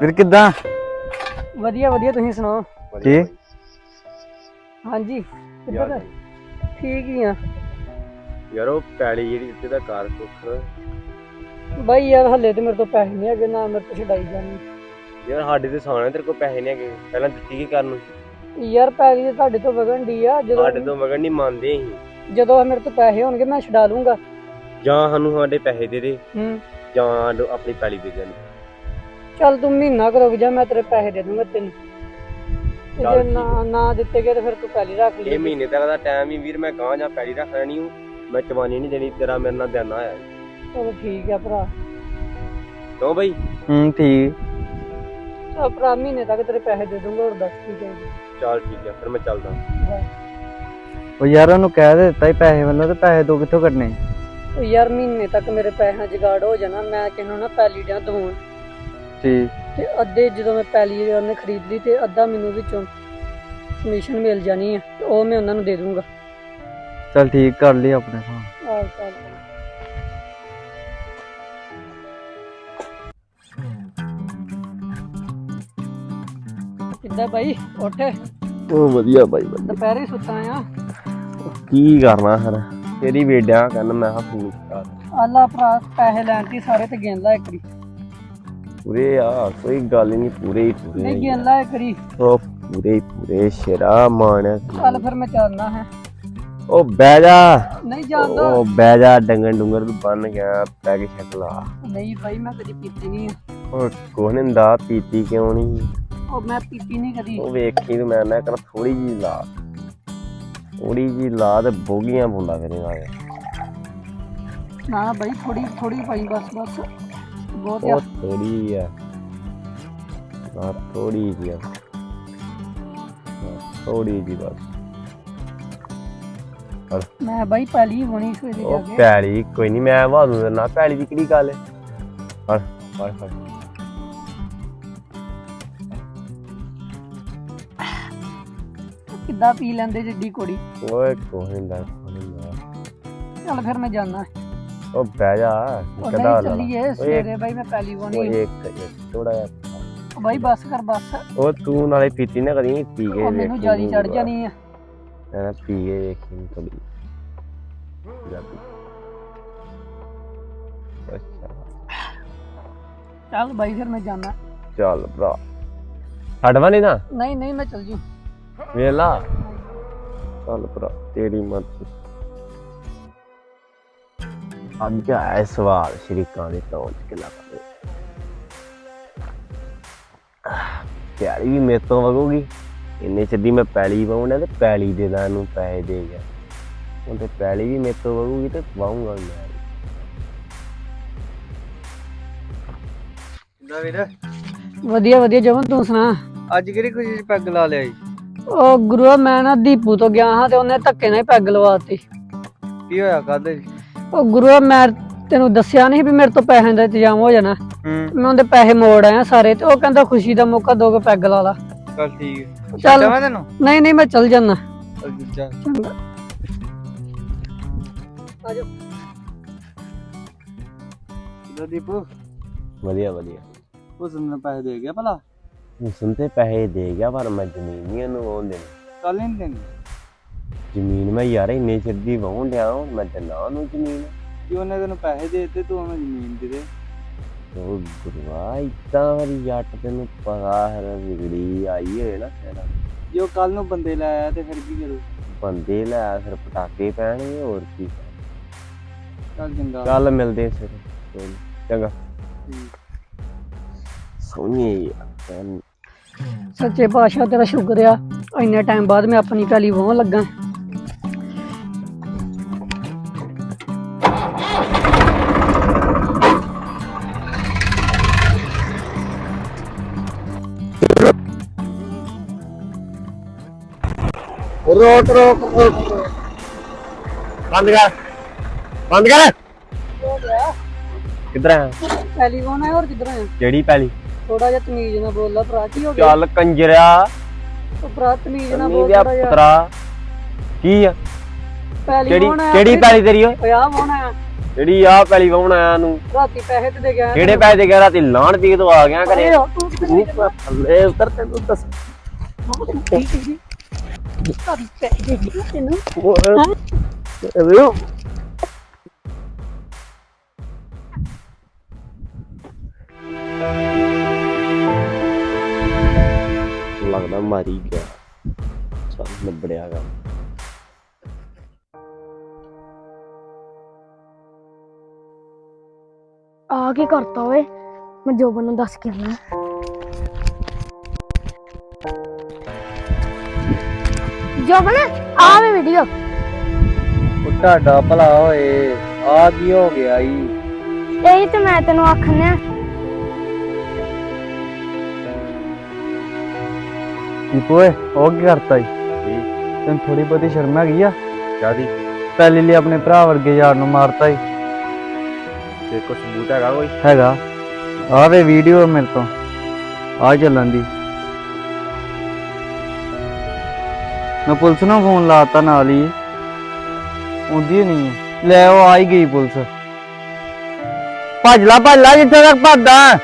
ਵੀਰ ਕਿੱਦਾਂ? ਵਧੀਆ ਵਧੀਆ ਤੁਸੀਂ ਸੁਣਾਓ? ਕੀ? ਹਾਂਜੀ ਠੀਕ ਹੀ ਆ। ਯਾਰ ਉਹ ਪੈਲੀ ਜਿਹੜੀ ਦਿੱਤੇ ਦਾ ਕਾਰ ਕੁੱਖ ਬਾਈ ਯਾਰ ਹੱਲੇ ਤੇ ਮੇਰੇ ਤੋਂ ਪੈਸੇ ਨਹੀਂ ਹੈਗੇ ਨਾ ਮੇਰੇ ਤੋਂ ਛਡਾਈ ਜਾਣੀ। ਯਾਰ ਸਾਡੇ ਤੇ ਸਾਣੇ ਤੇਰੇ ਕੋਲ ਪੈਸੇ ਨਹੀਂ ਹੈਗੇ। ਪਹਿਲਾਂ ਦਿੱਤੀ ਕੀ ਕਰਨ ਨੂੰ? ਯਾਰ ਪੈਸੇ ਤੇ ਤੁਹਾਡੇ ਤੋਂ ਵਗਣ ਦੀ ਆ ਜਦੋਂ ਸਾਡੇ ਤੋਂ ਮਗਰ ਨਹੀਂ ਮੰਨਦੇ ਅਸੀਂ। ਜਦੋਂ ਮੇਰੇ ਤੋਂ ਪੈਸੇ ਹੋਣਗੇ ਮੈਂ ਛਡਾ ਲੂੰਗਾ। ਜਾਂ ਸਾਨੂੰ ਸਾਡੇ ਪੈਸੇ ਦੇ ਦੇ। ਹੂੰ। ਜਾਂ ਸਾਨੂੰ ਆਪਣੀ ਪੈਲੀ ਦੇ ਦੇ ਚੱਲ ਤੂੰ ਮਹੀਨਾ ਕੁ ਰੁਕ ਜਾ ਮੈਂ ਤੇਰੇ ਪੈਸੇ ਦੇ ਦੂੰਗਾ ਤੈਨੂੰ। ਤੇ ਚੱਲ ਜੇ ਠੀਕ ਨਾ ਨਾ ਦਿੱਤੇ ਗਏ ਤੇ ਫਿਰ ਤੂੰ ਪਹਿਲੀ ਰੱਖ ਲਈ। ਇਹ ਮਹੀਨੇ ਤੱਕ ਦਾ ਟਾਈਮ ਹੀ ਵੀਰ ਮੈਂ ਗਾਂ ਜਾਂ ਪੈਲੀ ਰੱਖ ਲੈਣੀ ਹੂੰ ਮੈਂ ਚਵਾਨੀ ਨਹੀਂ ਦੇਣੀ ਤੇਰਾ ਮੇਰੇ ਨਾਲ ਦੇਣਾ ਆਇਆ ਚਲੋ ਠੀਕ ਆ ਭਰਾ। ਕਿਉਂ ਬਈ? ਹੂੰ ਠੀਕ। ਚੱਲ ਭਰਾ ਮਹੀਨੇ ਤੱਕ ਤੇਰੇ ਪੈਸੇ ਦੇ ਦੂੰਗਾ ਹੋਰ ਦੱਸ ਕੀ ਚਾਹੀਦਾ। ਚੱਲ ਠੀਕ ਹੈ ਫਿਰ ਮੈਂ ਚੱਲਦਾ। ਉਹ ਯਾਰ ਉਹਨੂੰ ਕਹਿ ਦੇ ਦਿੱਤਾ ਹੀ ਪੈਸੇ ਵੱਲੋਂ ਤੇ ਪੈਸੇ ਤੋਂ ਕਿੱਥੋਂ ਕੱਢਣੇ? ਉਹ ਯਾਰ ਮਹੀਨੇ ਤੱਕ ਮੇਰੇ ਪੈਸਿਆਂ ਜਗਾੜ ਹੋ ਜਾਣਾ ਮੈਂ ਕਿਹਨੂੰ ਨਾ ਪੈਲੀ ਡਿਆ ਦਵਾਉਣ ਤੇ ਅੱਧੇ ਜਦੋਂ ਮੈਂ ਪੈਲੀ ਉਹਨੇ ਖਰੀਦ ਲਈ ਤੇ ਅੱਧਾ ਮੈਨੂੰ ਵਿੱਚੋਂ ਕਮਿਸ਼ਨ ਮਿਲ ਜਾਣੀ ਹੈ ਤੇ ਉਹ ਮੈਂ ਉਹਨਾਂ ਨੂੰ ਦੇ ਦੂੰਗਾ। ਚੱਲ ਠੀਕ ਕਰ ਲਈ ਆਪਣੇ ਹਾਂ ਆਹ ਚੱਲ। ਕਿੱਦਾਂ ਬਾਈ? ਉੱਠ। ਉਹ ਵਧੀਆ ਬਾਈ ਵਧੀਆ। ਦੁਪਹਿਰੇ ਸੁੱਤਾ ਆ। ਕੀ ਕਰਨਾ ਫਿਰ? ਤੇਰੀ ਵੇਡਿਆ ਕਰਨ ਮੈਂ ਹਾਂ ਫੋਨ ਕਰ ਆਲਾ ਭਰਾ ਪੈਸੇ ਲੈਣ ਦੀ ਸਾਰੇ ਤੇ ਗਿਣ ਲਾ ਇੱਕਰੀ ਪੂਰੇ ਆ ਕੋਈ ਗੱਲ ਹੀ ਨਹੀਂ ਪੂਰੇ ਹੀ ਪੂਰੇ ਨਹੀਂ ਹੀ ਗਿਣ ਲਾ ਇੱਕਰੀ ਉਹ ਪੂਰੇ ਹੀ ਪੂਰੇ ਸ਼ੇਰਾ ਮਾਣ ਚੱਲ ਫਿਰ ਮੈਂ ਚੱਲਣਾ ਹੈ। ਉਹ ਬਹਿ ਜਾ। ਨਹੀਂ ਜਾਂਦਾ। ਉਹ ਬਹਿ ਜਾ ਡੰਗਰ ਡੁੰਗਰ ਤੂੰ ਬੰਨ ਗਿਆ ਪੈ ਕੇ ਛਕ ਲਾ ਨਹੀਂ ਬਾਈ ਮੈਂ ਕਦੀ ਪੀਤੀ ਨਹੀਂ। ਉਹ ਕੋਹ ਨੇ ਦਾ ਪੀਤੀ ਕਿਉਂ ਨਹੀਂ ਉਹ ਮੈਂ ਪੀਤੀ ਨਹੀਂ ਕਦੀ। ਉਹ ਵੇਖੀ ਤੂੰ ਮੈਂ ਨਾ ਕਰ ਥੋੜੀ ਜੀ ਲਾ। ਥੋੜੀ ਜੀ ਲਾ ਤੇ ਬੋਗੀਆਂ ਬੁੰਦਾ ਕਰੇਗਾ ਨਾ ਬਾਈ ਥੋੜੀ ਥੋੜੀ ਪਾਈ ਬਸ ਬਸ। ਬਹੁਤ ਆ ਉਹ ਥੋੜੀ ਆ ਆ ਥੋੜੀ ਜੀ ਆ ਥੋੜੀ ਜੀ ਬਸ। ਮੈਂ ਬਾਈ ਪਹਿਲੀ ਹੋਣੀ ਸਵੇਰੇ ਜਾ ਉਹ ਕੇ। ਪੈਲੀ ਕੋਈ ਨਹੀਂ ਮੈਂ ਵਾਦੂ ਨਾ ਪੈਲੀ ਦੀ ਕਿਹੜੀ ਗੱਲ ਹੈ? ਫੜ ਫੜ ਫੜ ਕਿੱਦਾਂ ਪੀ ਲੈਂਦੇ ਜਿੱਡੀ ਕੁੜੀ ਓਏ ਕੋਈ ਨਾ ਕੋਈ ਨਾ। ਚੱਲ ਫਿਰ ਮੈਂ ਜਾਣਾ ਉਹ ਬਹਿ ਜਾ ਉਹ ਕਦਾ ਨਹੀਂ ਲਾ ਚੱਲੀਏ ਸਵੇਰੇ ਬਾਈ ਮੈਂ ਪਹਿਲੀ ਉਹ ਇੱਕ ਥੋੜਾ ਜਿਹਾ ਬਾਈ ਬੱਸ ਕਰ ਬੱਸ। ਉਹ ਤੂੰ ਨਾਲੇ ਪੀਤੀ ਨਾ ਕਰੀ ਪੀ ਕੇ ਉਹ ਮੈਨੂੰ ਜਿਆਦੀ ਚੜ ਜਾਣੀ ਆ। ਨਾ ਪੀ ਕੇ ਵੇਖੀ ਥੋੜੀ ਅੱਛਾ। ਚੱਲ ਬਾਈ ਫਿਰ ਮੈਂ ਜਾਣਾ। ਚੱਲ ਭਰਾ। ਹਟਵਾ ਨਹੀਂ ਨਾ? ਨਹੀਂ ਨਹੀਂ ਮੈਂ ਚੱਲ ਜੂ। ਵੇਲਾ ਚੱਲ ਭਰਾ ਤੇਰੀ ਮਰਜ਼ੀ। ਅੱਜ ਆਇਆ ਸਵਾਲ ਸ਼ਰੀਕਾਂ ਦੇ ਤੌਰ ਤੇ ਕਿਲਾ ਪਾਵੇ ਪਿਆਰੀ ਵੀ ਮੇਰੇ ਤੋਂ ਵਗੂਗੀ ਇੰਨੇ ਚੱਦੀ ਮੈਂ ਪੈਲੀ ਪਾਉਣਾ ਤੇ ਪੈਲੀ ਦੇ ਦਾਂ ਨੂੰ ਪੈਸੇ ਦੇ ਗਿਆ ਹੁਣ ਤੇ ਪੈਲੀ ਵੀ ਮੇਰੇ ਤੋਂ ਵਗੂਗੀ ਤੇ ਵਾਉਂਗਾ ਮੈਂ ਕਿੱਦਾਂ ਵੀਰ। ਵਧੀਆ ਵਧੀਆ ਜਮਨ ਤੂੰ ਸੁਣਾ? ਅੱਜ ਕਿਹੜੀ ਖੁਸ਼ੀ ਚ ਪੈਗ ਲਾ ਲਿਆ ਜੀ ਉਹ ਗੁਰੂਆ ਮੈਂ ਨਾ ਦੀਪੂ ਤੋਂ ਗਿਆ ਹਾਂ ਤੇ ਉਹਨੇ ਧੱਕੇ ਨਾਲ ਹੀ ਪੈਗ ਲਵਾਤੀ ਕੀ ਹੋਇਆ ਕਾਦੇ ਉਹ ਗੁਰੂਆ ਮੈਂ ਤੈਨੂੰ ਦੱਸਿਆ ਨਹੀਂ ਵੀ ਮੇਰੇ ਤੋਂ ਪੈਸਿਆਂ ਦਾ ਇੰਤਜ਼ਾਮ ਹੋ ਜਾਣਾ। ਹੂੰ। ਮੈਂ ਉਹਦੇ ਪੈਸੇ ਮੋੜ ਆਇਆ ਸਾਰੇ ਤੇ ਉਹ ਕਹਿੰਦਾ ਖੁਸ਼ੀ ਦਾ ਮੌਕਾ ਦੋ ਕੇ ਪੈਗ ਲਾ ਲਾ। ਚੱਲ ਠੀਕ ਹੈ। ਚੱਲ ਮੈਂ ਤੈਨੂੰ? ਨਹੀਂ ਨਹੀਂ ਮੈਂ ਚੱਲ ਜਾਣਾ ਚੱਲ ਚੱਲ। ਚੰਗਾ। ਆਜੋ ਕਿੱਦਾਂ ਦੀਪੂ? ਵਧੀਆ ਵਧੀਆ। ਉਸ ਨੂੰ ਪੈਸੇ ਦੇ ਗਿਆ ਭਲਾ? ਹੁਸਨ ਤੇ ਪੈਸੇ ਦੇ ਗਿਆ ਪਰ ਮੈਂ ਜ਼ਮੀਨ ਨਹੀਂ ਉਹਨੂੰ ਆਉਣ ਦੇਣੀ। ਕੱਲ ਨਹੀਂ ਦੇਣੀ। ਜ਼ਮੀਨ ਮੈਂ ਯਾਰ ਇੰਨੇ ਚਿਰ ਦੀ ਵਾਹੁਣ ਵਾਂ, ਮੈਂ ਤੇ ਨਾ ਉਹਨੂੰ ਜ਼ਮੀਨ। ਕਿ ਉਹਨੇ ਤੈਨੂੰ ਪੈਸੇ ਦੇ ਦਿੱਤੇ ਤੂੰ ਉਹਨੂੰ ਜ਼ਮੀਨ ਦੇ ਦੇ। ਉਹ ਗੁਰਵਾ ਇਦਾਂ ਵਾਲੀ ਜੱਟ ਤੈਨੂੰ ਪਤਾ ਹੈ ਵਿਗੜੀ ਆਈ ਹੋਏ ਨਾ ਤੇਰਾ ਜੇ ਉਹ ਕੱਲ ਨੂੰ ਬੰਦੇ ਲੈ ਆਇਆ ਤੇ ਫਿਰ ਕੀ ਕਰੂ? ਬੰਦੇ ਲੈ ਫਿਰ ਪਟਾਕੇ ਪੈਣਗੇ ਹੋਰ ਕੀ ਚੱਲ ਚੰਗਾ। ਕੱਲ ਮਿਲਦੇ ਨੀ। ਚੰਗਾ। ਠੀਕ। ਸੋਹਣੀ ਸੱਚੇ ਪਾਤਸ਼ਾਹ ਤੇਰਾ ਸ਼ੁਕਰ ਆ। ਇੰਨੇ ਟਾਈਮ ਬਾਅਦ ਮੈਂ ਆਪਣੀ ਕਾਲੀ ਵਾਹਣ ਲੱਗਾ। ਰੋਕ ਰੋਕ ਬੰਦ ਕਰ। ਬੰਦ ਕਰ। ਹੋ ਗਿਆ ਕਿੱਧਰ ਆ ਪਹਿਲੀ ਵਾਹਣ ਹੈ ਹੋਰ ਕਿੱਧਰ ਆ ਕਿਹੜੀ ਪੈਲੀ? ਥੋੜਾ ਜਿਹਾ ਤਮੀਜ਼ ਨਾਲ ਬੋਲ ਭਰਾ ਕੀ ਹੋ ਗਿਆ? ਚੱਲ ਕੰਜਰਿਆ। ਉਹ ਭਰਾ ਤਮੀਜ਼ ਨਾਲ ਨੀ ਬੋਲ ਵਿਆ ਥੋੜਾ ਜਿਹਾ ਪੁੱਤਰਾ। ਕੀ ਆ? ਪਹਿਲੀ ਕਿਹੜੀ ਹੈ ਕਿਹੜੀ ਪੈਲੀ ਤੇਰੀ ਓਏ? ਓਏ ਆ ਵਾਹਣ ਹੈ ਜਿਹੜੀ ਆ ਪੈਲੀ ਵਾਉਣ ਆਇਆ ਨੂੰ। ਰਾਤੀ ਪੈਸੇ ਤੇ ਦੇ ਗਿਆ ਕਿਹੜੇ ਪੈਸੇ ਦੇ ਗਿਆ? ਰਾਤੀ ਲਾਣ ਦੀ ਤੋਂ ਆ ਗਿਆ ਘਰੇ। ਤੂੰ ਕਿੱਥੇ ਤੂੰ ਥੱਲੇ ਉਤਰ ਤੈਨੂੰ ਦੱਸ। ਦੇ ਗਿਆ ਤੈਨੂੰ ਲੱਗਦਾ ਮਾਰੀ ਗਿਆ। ਚੱਲ ਨਿਬੜਿਆ ਗਾ। ਆ ਕੀ ਕਰਤਾ ਓਏ। ਮੈਂ ਜੋਬਨ ਨੂੰ ਦੱਸ ਕੇ ਆਉਣਾ। ਜੋਬਨ ਆ ਵੇ ਵੀਡੀਓ ਉਹ ਤੁਹਾਡਾ ਭਲਾ ਹੋਏ ਆ ਕੀ ਹੋ ਗਿਆ ਈ? ਇਹ ਤੇ ਮੈਂ ਤੈਨੂੰ ਆਖਣਿਆ ਦੀਪੂ ਓਏ ਉਹ ਕੀ ਕਰਤਾ ਈ? ਤੈਨੂੰ ਥੋੜੀ ਬਹੁਤੀ ਸ਼ਰਮ ਹੈਗੀ ਆ? ਕਾਦੀ ਪਹਿਲੇ ਲਈ ਆਪਣੇ ਭਰਾ ਵਰਗੇ ਯਾਰ ਨੂੰ ਮਾਰਤਾ ਈ। ਤੇ ਸਬੂਤ ਹੈਗਾ ਕੋਈ? ਹੈਗਾ। ਆ ਵੇ ਵੀਡੀਓ ਮੇਰੇ ਤੋਂ। ਆ ਚੱਲਣ ਦੀ। ਮੈਂ ਪੁਲਿਸ ਨੂੰ ਫੋਨ ਲਾਤਾ ਨਾਲ ਹੀ। ਆਉਂਦੀ ਨਹੀਂ। ਹੈ। ਲੈ, ਉਹ ਆ ਹੀ ਗਈ ਪੁਲਿਸ। ਭੱਜ ਲਾ ਭੱਜ ਲਾ, ਜਿੱਥੇ ਤੱਕ ਭੱਜਦਾ।